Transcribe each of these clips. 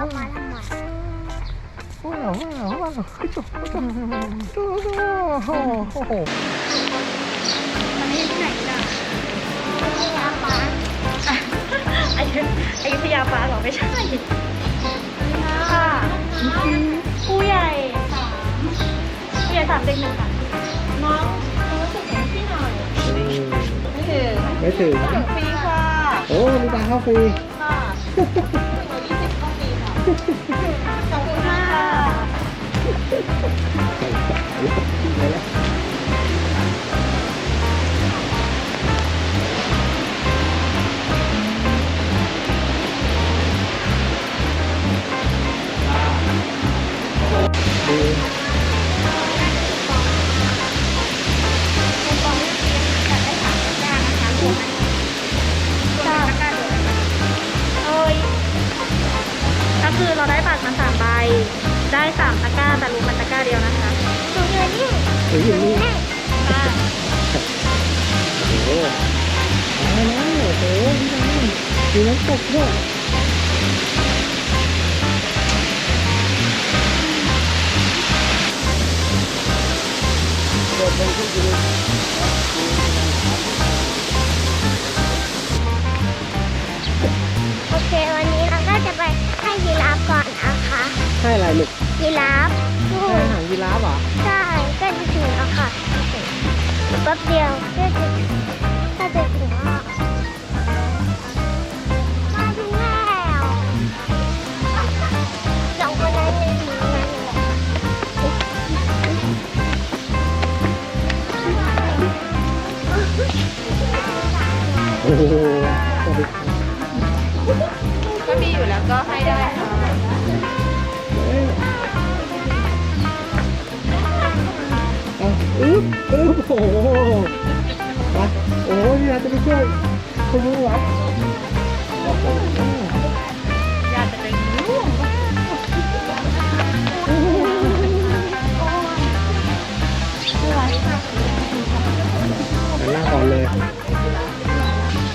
เอามาทำไมว้าวว้าวว้าวโอ้โหมันนี่ที่ไหนล่ะไม่อามาอยุอยุธยาฟ้าหรอไม่ใช่ค่ะผู้ใหญ่สามผู้ใหญ่สามเด็กหนึ่งค่ะน้องรู้สึกเหมือนพี่หน่อยไม่ถึงไม่ถึงฟรีค่ะโอ้มีตังเข้าฟรีค่ะยี่สิบก็ฟรีค่ะ ขอบคุณค่ะดีเคือเราได้บัตรมาสามใบ ได้สามตะกร้าแต่รู้มันตะกร้าเดียวนะคะตรงนี้นี่หรือยู่นี่นี่ค่ะโอ้โหมาแล้วโอ้โหพี่ดังมีน้ำตกด้วยโอ ให้อะไรลูกยีราฟดูให้อาหารยีราฟเหรอ ใช่ก็จะถึงแล้วค่ะแป๊บเดียว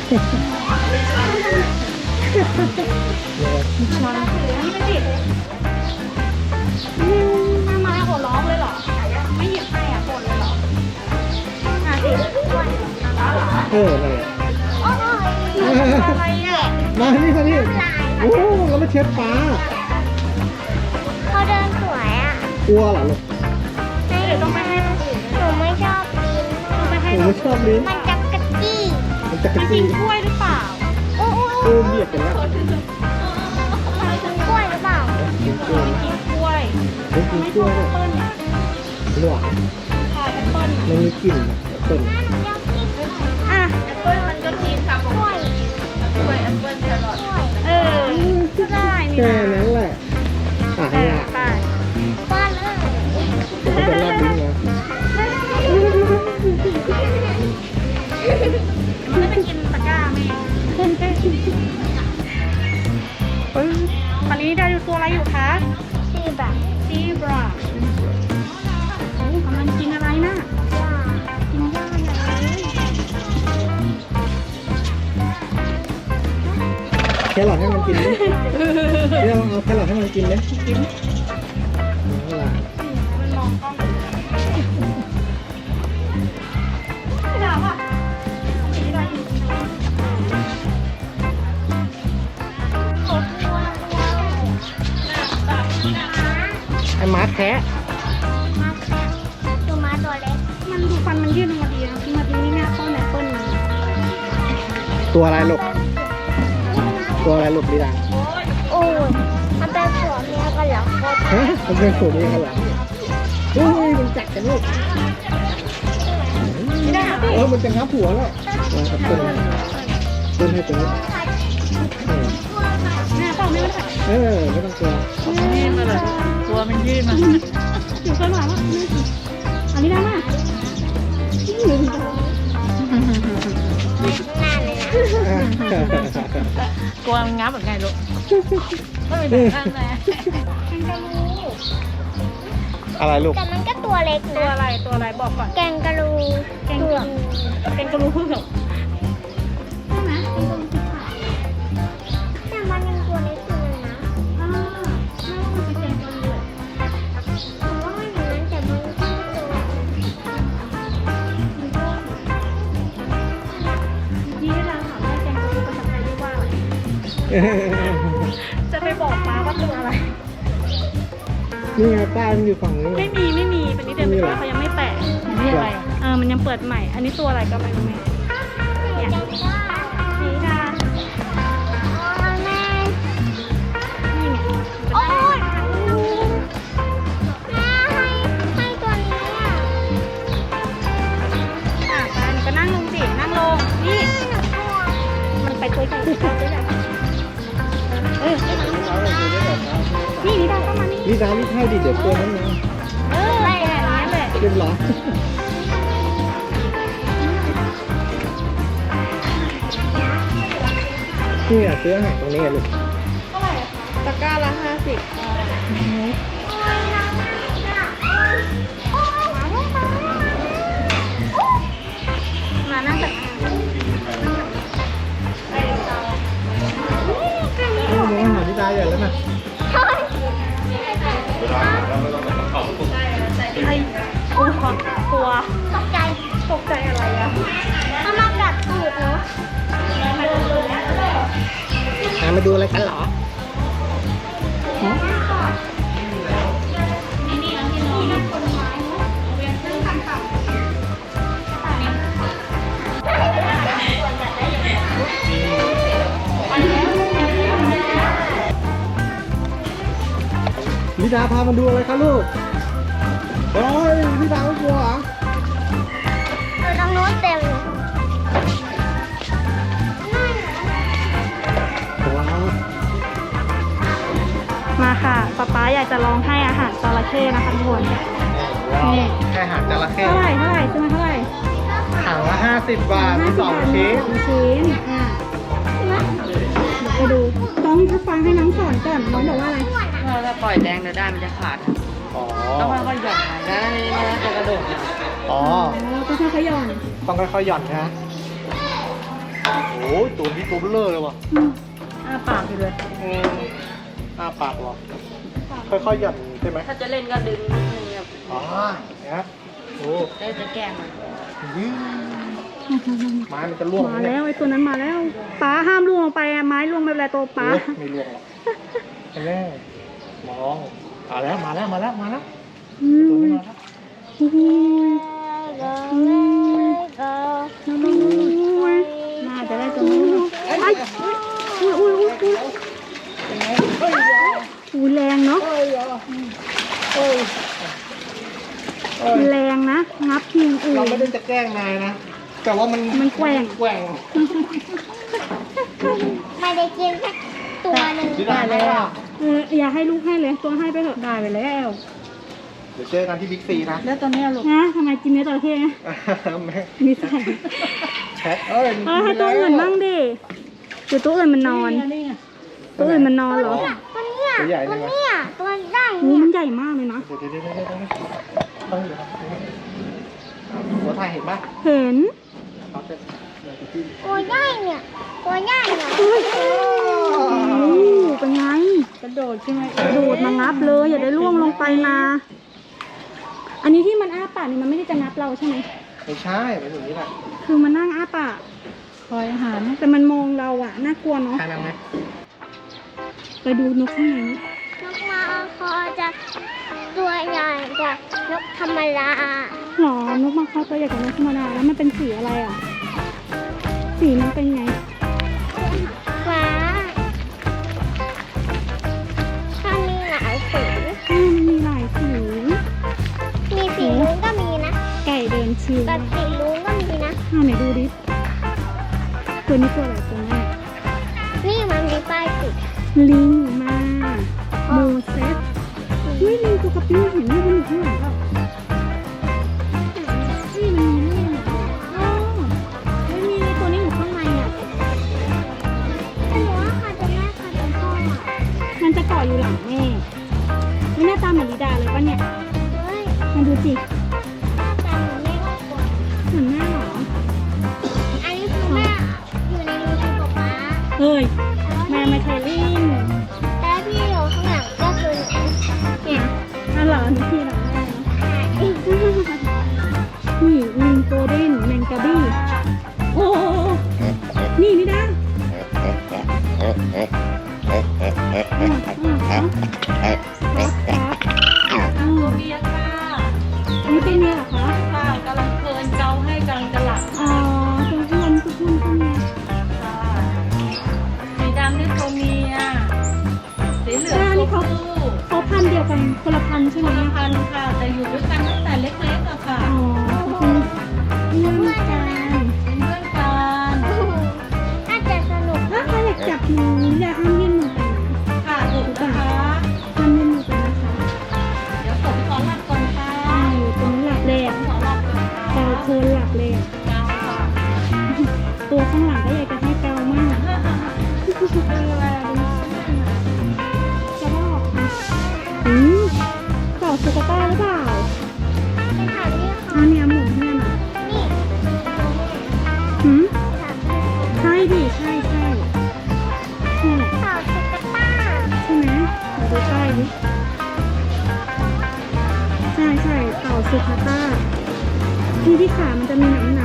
ทำไมหัวร้องเลยเหรอ ไม่หยิบให้อะบ่นเลยเหรออะสิเออนั่นแหละโอ้ยอะไรอะมานี่มานี่โอ้เรามาเช็ดฟ้าเขาเดินสวยอะกลัวเหรอลูกไม่เดี๋ยวต้องไปให้หนูไม่ชอบกินต้องไปให้หนูไม่ชอบลิ้นมัน มันจะกินกล้วยหรือเปล่าโอ้โหโอ้เรียกกันแล้วกินกล้วยหรือเปล่ากินกล้วยกินกล้วยเฮ้ยกินไม่กล้วยบด้วยแอเปิ้ลเนี่ยหวานนแอปเปิ้ลมันมีกลิ่นเปิ่นอะแอปเปิ้ลมัน แครอทให้มันกินดิเดี๋ยวเอาแครอทให้มันกินดิกินเอาล่ะมันมองกล้องไม่ด่าว่ะไม่ได้อยู่เขาตัวตัวไอ้ม้าแคะมาตัวมาตัวเล็ก มันดูฟันมันยืดออกมาดีนะที่มาดีนี่เนี่ยต้นแอปเปิ้ลมันตัวอะไรลูก ตัวอะไรลูกดีดังโอ้ยมันเป็นผัวเมียกันเหรอเขาฮะมันเป็นสูตรนี้กันเหรออุ้ยมันจัดกันลูกไม่ได้ค่ะพี่เออมันจะงับหัวแล้วเอาครับต้นต้นให้ตัวนี้เออแม่เปล่าไม่ได้เออไม่ต้องกลัวยืดมาเลยตัวมันยืดมาอยู่ข้างหลังอะอันนี้ได้ไหมหน้าเลยนะอะ กลัวมันงับแบบไงลูกก็เป็นแบบนั้นแหละแกงกะรูอะไรลูก แต่มันก็ตัวเล็กตัวนะ อะไรตัวอะไรบอกก่อน แกงกะรูแกงกะรูแกงกะรูเผือกใช่ไหมแกงกะรูสีขาวแต่มันยัง จะไปบอกป้าว่าตัวอะไร นี่ไงป้ายมันอยู่ฝั่งนี้ไม่มีไม่มีเป็นนี้เดินไปว่าเขายังไม่แปะนี่อะไรเออมันยังเปิดใหม่ อันนี้ตัวอะไรก็ไม่รู้แม่เนี่ยนี่ดาแม่นี่เนี่ยโอ้ยแม่ให้ให้ตัวนี้อะอะไปหนูก็นั่งลงสินั่งลงนี่มันไปตัวใหญ่ตัวใหญ่เออนี่นี่ดาเข้ามานี่นี่ร้านนี่ใช่ดิเดี๋ยวตัวนั้นนะเออแหละอย่างนี้ยแหละเรียบร้อยนี่อะซื้ออาหารตรงนี้อะลูกตะกร้าละห้าสิบ ใหญ่แล้วนะไอ้กลัวกลัวตกใจตกใจอะไรอะถ้ามากัดตูดเนาะอะมาดูอะไรกันเหรอ นิดาพามาดูอะไรคะลูกโอ้ยนิดาไม่กลัวเหรอเออตรงโน้นเต็มเลยว้าวมาค่ะป๊าป๊าอยากจะลองให้อาหารจระเข้นะคะทุกคนนี่แค่อาหารจระเข้เท่าไหร่เท่าไหร่ใช่ไหมเท่าไหร่ถังละห้าสิบบาทมีสองชิ้นสองชิ้นอะเดี๋ยวไปดูต้องถ้าฟังให้น้องสอนก่อนน้องบอกว่าอะไร ถ้าปล่อยแรงเดี๋ยวได้มันจะขาดอ๋อ ต้องค่อยๆหย่อนไปแล้วนี่นะจะกระโดดเนี่ยอ๋ออ๋อก็ค่อยๆหย่อนต้องค่อยๆหย่อนนะ โอ้ยตัวนี้ตัวเบลอเลยว่ะอืมอ้าปากไปเลยอืมอ้าปากเหรอ ค่อยๆหย่อนใช่ไหมถ้าจะเล่นก็ดึงนิดนึงแบบอ๋อเนี่ยโอ้ได้จะแกล้งมันยไม้มันจะล่วงไหมาเนี่ยแล้วไอ้ตัวนั้นมาแล้วป้าห้ามล่วงลงไปอะไม้ล่วงไปแล้วตัวป้าโอ้ยไม่ล่วงหรอกแน่ มองมาแล้วมาแล้วมาแล้วมาแล้วตัวนี้มาแล้วโอ้โหก็น้องน่าจะได้ตัวนี้ไอ้อุ้ยอุ้ยอุ้ยอุ้ยอุ้ยแรงเนาะเอ้ยอะเอ้ยเอ้ยแรงนะงับทีมอื่เราไม่ได้จะแกล้งนายนะแต่ว่ามันมันแกว่งแกว่งไม่ได้กินแค่ตัวหนึ่งได้แล้ว เอออย่าให้ลูกให้เลย ตัวให้ไปเถอะได้ไปแล้วเดี๋ยวเจอกันที่บิ๊กซีนะ แล้วตอนนี้ลูกนะทำไมกินเนื้อจระเข้นะแม่นิสัยแชทเอ้ยเออให้ตัวอื่นบ้างดิเดี๋ยวตัวอื่นมันนอน นี่ไงตัวอื่นมันนอนเหรอ ตัวเนี้ยตัวใหญ่ตัเลวยไหมเนี้ยตัวใหญ่โอ้เนี่ยมันใหญ่มากเลยนะ เดี๋ยวเดี๋ยวเดี๋ยวเดี๋ยวเดี๋ยวต้องอยู่ครับหัวถ่ายเห็นปะเห็นเขาจะเดี๋ยวจะจิ้มตัวใหญ่เนี่ยตัวใหญ่เนี่ยโอ้เป็นไงก ระโดดใช่ไหมกระโดดมางับเลย อย่าได้ล่วงลงไปนะ อันนี้ที่มันอ้าปากนี่มันไม่ได้จะงับเราใช่ไหมไม่ใช่เป็นอย่างนี้แหละคือมันนั่งอ้าปากคอยอาหารแต่มันมองเราอะน่ากลัวเนาะใช่ไหมไปดูนกข้างในนี้นกมาคอจะตัวใหญ่กว่านกธรรมดาหรอนกมาเข้าตัวใหญ่กว่านกธรรมดาแล้วมันเป็นสีอะไรอะ สีมันเป็นไง ชิวแบบสีลุ้งก็มีนะอ่าไหนดูดิ ตัวนี้ตัวอะไรตัวแม่นี่มันมีป้ายติดลิงมาโมเสสเฮ้ยลิงตัวกระปิ้วเห็นไหมมันอยู่ข้างหลัง เกาให้กำลังจะหลับอ๋อตัวอ้วนตัวอ้วนตัวเมียค่ะสีดำนี่ตัวเมียสีเหลืองตัวผู้เขาพันธุ์เดียวกันคนละพันธุ์ใช่ไหมคนละพันธุ์ค่ะ แต่อยู่ด้วยกันตั้งแต่เล็กๆอะค่ะ อ๋อเขาเป็นเพื่อนกันเป็นเพื่อนกันน่าจะสนุกถ้าใครอยากจับหนูอ ต่าสุกาต้าหรือเปล่าไปถามนี่อันนี้หมุนเนี่ยน่ะนี่หืมใช่ดิ ใช่ใช่ใช่แหละเต่าตุ๊กตาใช่ไหมมาดูใกล้ดิใช่ใช่เต่าสุกาต้าที่ที่ขามันจะมีหนังหนัง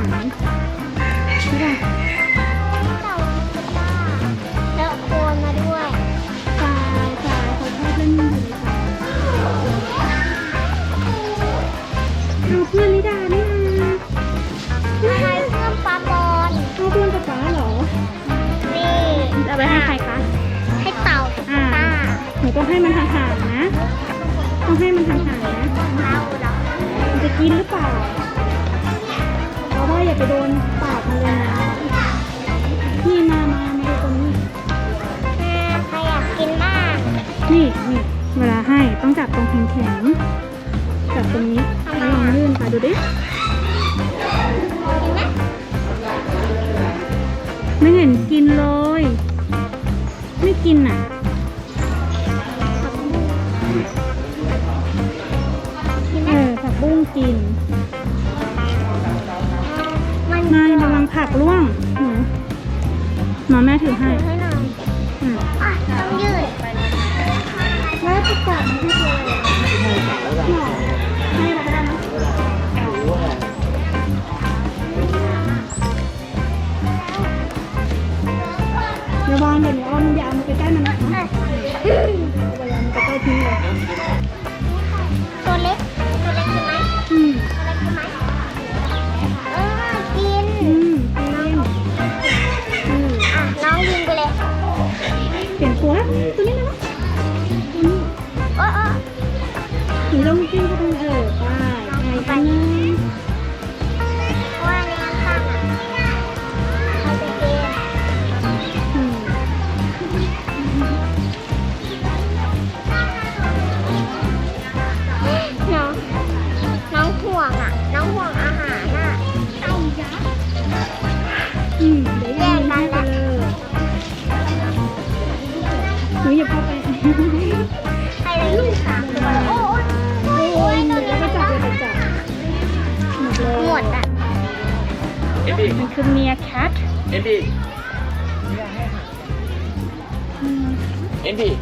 ให้มันห่างๆนะ ต้องให้มันห่างๆนะเราเรามันจะกินหรือเปล่าเพราะว่าอย่าไปโดนปากมันเลยนะนี่มามามาดูตรงนี้อ่าใครอยากกินบ้างนี่นี่เวลาให้ต้องจับตรงแข็งๆจับตรงนี้แล้วลองลื่นไปดูดิไมไม่เห็นกินเลย ไม่กินอะ บุ้งกินมันนายระวังผักร่วงหนูหมาแม่ถือให้ถือให้หน่อยอะอะต้องยืดแล้วจะจับมันให้เลยหรอให้เราก็ได้นะระวังเดี๋ยวหนูเอามันอย่าเอามันไปใกล้มันนะคะอะเวลามันจะใกล้ทิ้งเลย ใครเลยลูกสามตัวโอ้ยโอ้ยตัวนี้ก็จับเลยจับหมดอะเอ็มบี้มันคือเมียแคทเอ็มบี้เอ็มบี้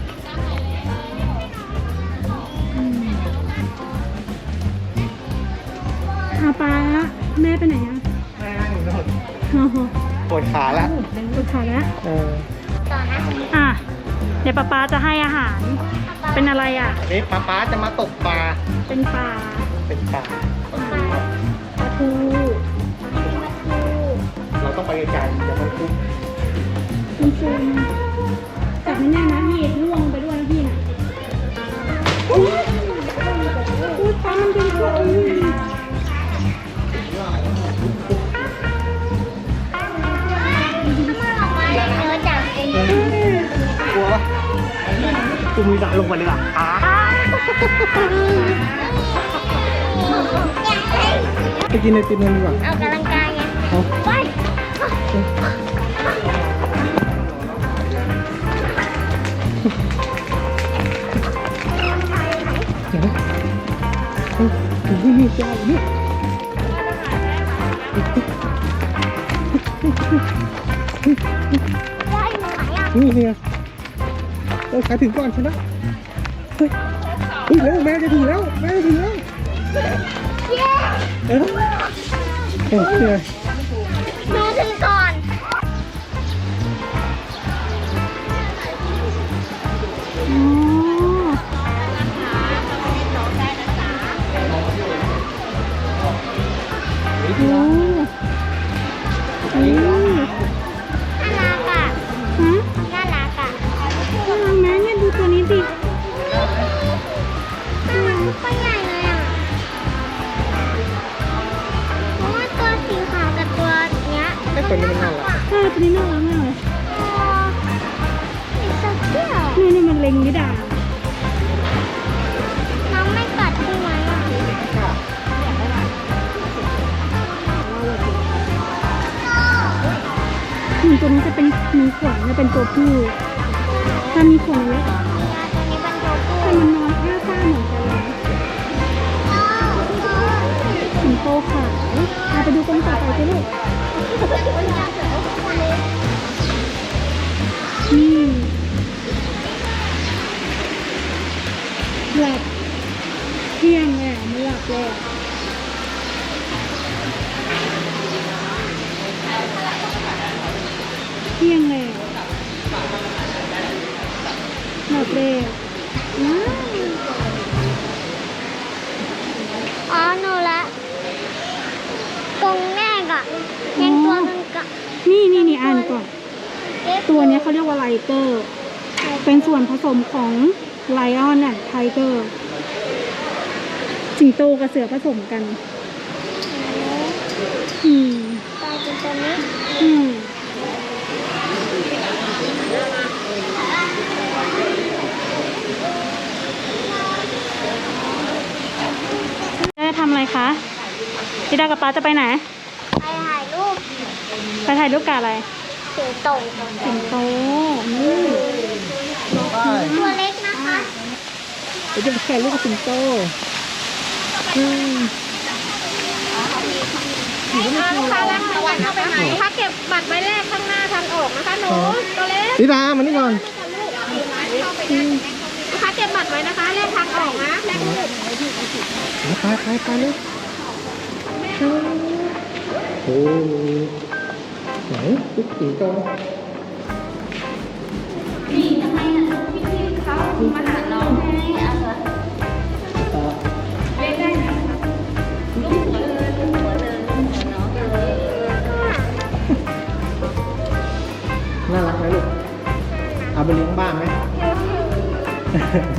เอาปลาแม่ไปไหนอะแม่นั่งอยู่โน่นโอ้โหปวดขาละปวดขาแล้วเออต่อนะอะ เดี๋ยวป๊าป๊าจะให้อาหาร เป็นอะไรอะ นี่ป๊าป๊าจะมาตกปลา เป็นปลาเป็นปลาปลาทูเราต้องไปไกลๆเดี๋ยวมันคุ้มคุณซูมจับไม่แน่นะพี่ล่วงไปด้วยนะพี่น่ะอุ้ยอุ้ยปลามันเป็นตัวอุ้ย กูมีดันลงไปเลยอะอะไปกินไอติมกันดีกว่าเอากำลังกายไงเอาไปเดี๋ยวนะเฮ้ยนี่มีเจ้าเนี่ยได้ไหมอะนี่เนี่ย เราขายถึงก่อนใช่ไหมเฮ้ยเฮ้ยแล้วแม่จะถึงแล้วแม่จะถึงแล้วเย้เออโอเค ถ้ามีขนเยอะตัวนี้เป็นตัวผู้แต่มันนอนอ้าซ่าเหมือนกันเลยสิงโตขาวเอาไปดูตรงต่อไปสิลูกนี่หลับเที่ยงเลยมันหลับเลยเที่ยงเลย หลับเลยว้าวอ๋อหนูละตรงแม่กะยังตัวหนึงกะนี่นี่นี่อ่านก่อน ตัวเนี้ยเขาเรียกว่าไลเกอร์ เป็นส่วนผสมของไลออนและไทเกอร์สิงโตกับเสือผสมกัน อืมตายเป็นตัวนี้อืมได้ทำอะไรคะ พี่ดากับป๊าจะไปไหน ไปถ่ายรูปไปถ่ายรูปกับอะไรสิงโตสิงโตนี่ตัวเล็กนะคะเดี๋ยวจะไปถ่ายรูปกับสิงโตอืมลูกค้ารับรางวัลเข้าไปไหนถ้าเก็บบัตรใบแรกข้างหน้าทางออกนะคะหนูตัวเล็กนิดามานี่ก่อนลูกค้าเก็บบัตรไว้นะคะเลขทางออกนะแรกรูปไปไปไปเลย โอ้ไหนตุ๊กสิงโตมาหาเราน่ารักไหมลูก เอาไปเลี้ยงบ้านไหมเรามาเลี้ย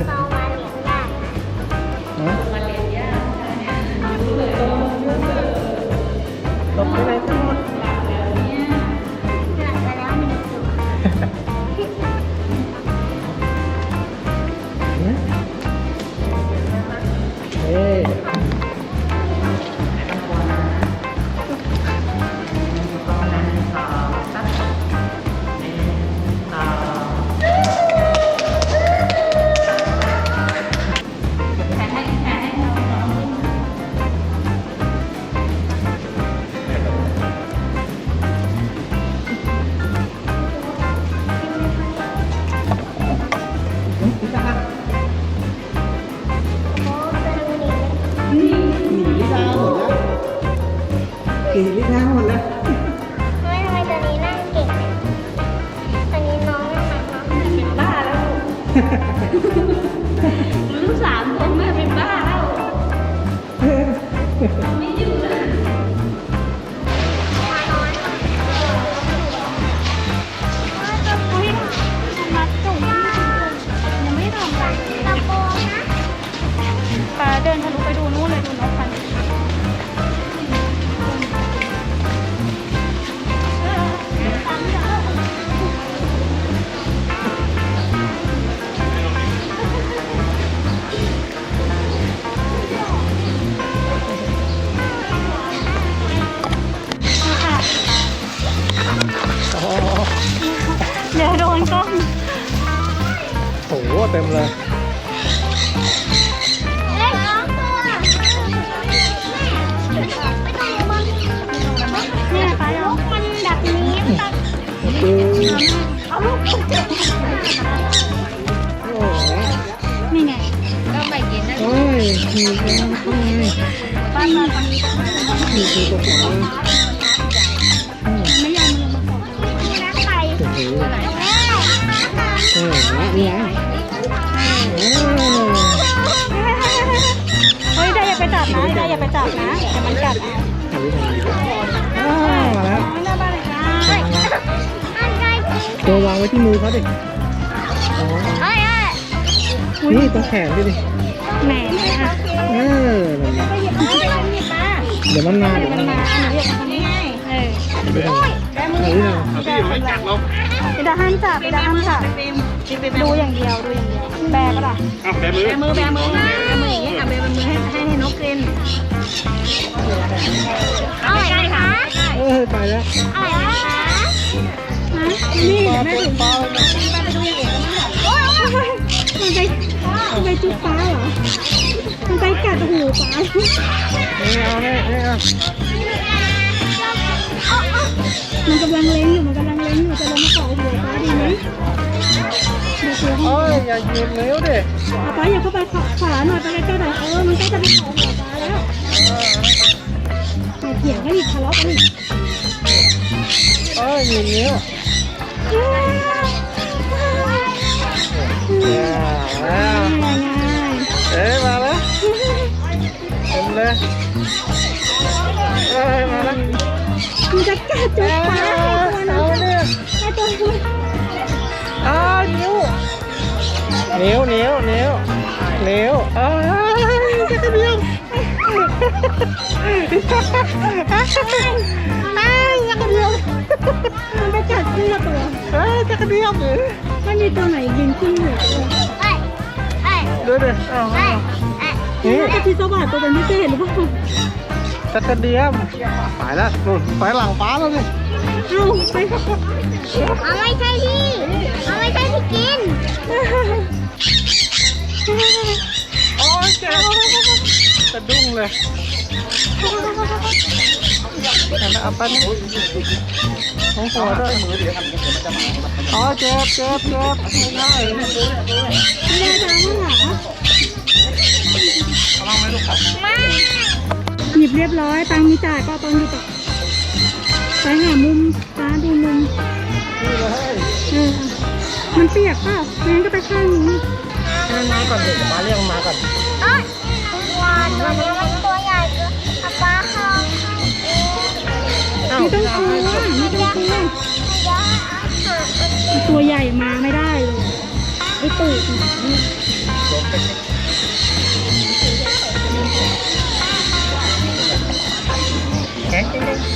เอาลูกมันจะโอ้โหนี่ไงโอ้ยมีข้างข้างในป้าป้าป้มีคือตัวขวาอืมไม่ยอมมันลงมาก่อนมีน้ำไก่โอ้โหแม่เนี่ไงโอ้เฮ้ยได้อย่าไปจับนะได้อย่าไปจับนะเดี๋ยวมันกัดเอา ไว้ที่มือเขาดิอ๋อเอ้ยเอ้ยนี่ตรงแขนดิดิแหมอะเออนั่นแหละไปหยิบมาไปหยิบมาเดี๋ยวมันมาเดี๋ยวมัมันนมามาหนูเรียกมันตรงนี้ไงเออเดี๋ยวมันได้มือนี่นะไม่กัดเราไม่ได้ห้ามจับไม่ได้ห้ามจับดูอย่างเดียวดูอย่างเดียวแบปะล่ะแบมือแบมือแบมืออย่างนี้อะแบมือให้ให้ให้นกกินอร่อยไหมคะเออไปแล้วอร่อยไหมคะ ไหนนี่เดี๋ยวแม่ถึงลาเลยนะมันไปมันไปจุ๊บป้าเหรอมันไปกัดหูป้านี่เอานี่นี่เอามันกำลังเล้งอยู่มันกำลังเล้งอยู่จะลงมาเกาะหัวป้าดีไหมเดูตัวให้โอ้ยอย่าหยิบนิ้วดิป้าอย่าเข้าไปขวาหน่อยไปใกล้ๆหน่อยเออมันใกล้จะไปเกาะหัวป้าแล้วเถียงกันอีกทะเลาะกันอีกโอ้ยหยิบนิ้วเนี่ยว เอ้ยมาแล้วเต็มเลยเอ้ยมาแล้วมันจะกัดจุ๊บป้าให้ตัวเอาเนี่ยให้ตัวอ้าวนิ้วนิ้วนิ้วนิ้วนิ้วอ้าวจะกระเบียงอ้าวจะกระเบียงมันไปกัดเสื้อตัว เอ้ยจะกระเบียงหรือมันมีตัวไหนยิงขึ้นหัวตัวดูดิอ้าวอ้าวนี่น่าจะพิศวาสตัวเป็นพิเศษหรือเปล่าจะกระเดียมไปแล้วนู่นไปหลังป้าแล้วนี่เอ้าไปเอาไม่ใช่ที่เอาไม่ใช่ที่กินโอ้ยเจ็บสะดุ้งเลยอันนั้น เอาไปนี่ของหัวด้วยอ๋อเจ็บเจ็บเจ็บไม่ได้แม่ดาวมั้งเหรอหยิบเรียบร้อย ตังค์มีจ่ายก็ตอนหยิบอะไปหามุมตาดูมุมนี่เลยเออมันเปียกเปล่าไม่งั้นก็ไปข้างนี้ให้มันมาก่อนเดี๋ยวป้าเรียกมันมาก่อน ไม่ต้องกลัวไม่ต้องกลัวตัวใหญ่มาไม่ได้เลยไอ้ตูดแข็งจริง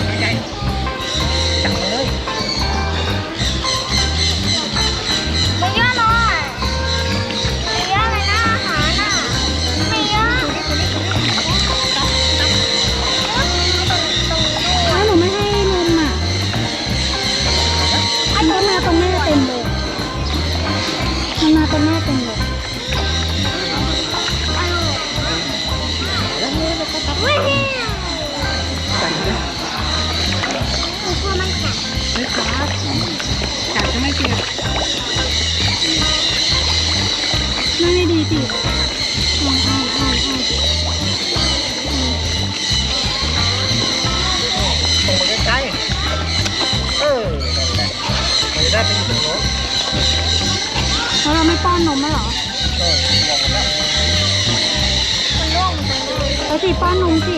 แหละมันจะได้เป็นถึงโน้ตแล้วเราไม่ป้อนนมแล้วเหรอเออบอกหมดแล้วมันร่วงมันร่วงแล้วสิป้อนนมสิ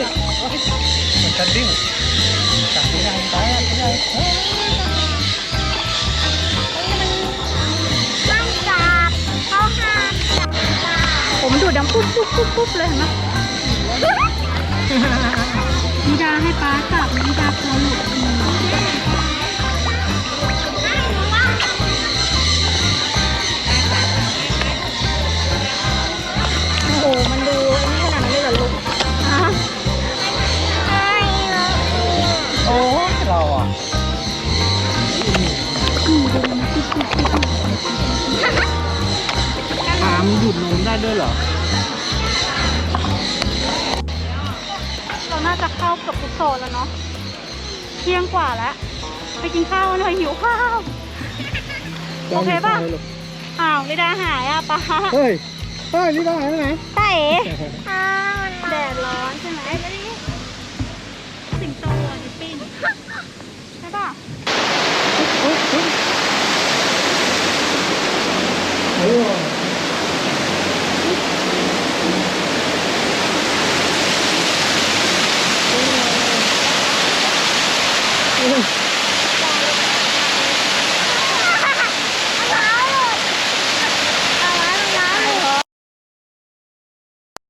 มันจะดิ้นจับไม่ได้ไปอะไม่ได้เฮ้ยห้ามจับเขาห้ามจับปลาผมดูดดังปุ๊บปุ๊บปุ๊บปุ๊บเลยเห็นไหมนิดาให้ป้าจับนิดากลัวหลุด มันดูอ้นี่ขนาดนั้นเลยเหรอลูกอะโอ้เราอะอืมดูมันปุ๊บปุ๊บปุ๊บปุ๊บถามหยุดนมได้ด้วยเหรอ เราน่าจะเข้ากับทุกโซนแล้วเนาะเที่ยงกว่าแล้ว ไปกินข้าวหน่อยหิวข้าว โอเคป่ะ อ้าวนิดาหายอะป้า เฮ้ย เฮ้ยนี่ได้ไหมไหนใช่อ้ามันแดดร้อนใช่ไหมแล้วนี่สิงโตอ่จะปีนใช่ป่ะโอ้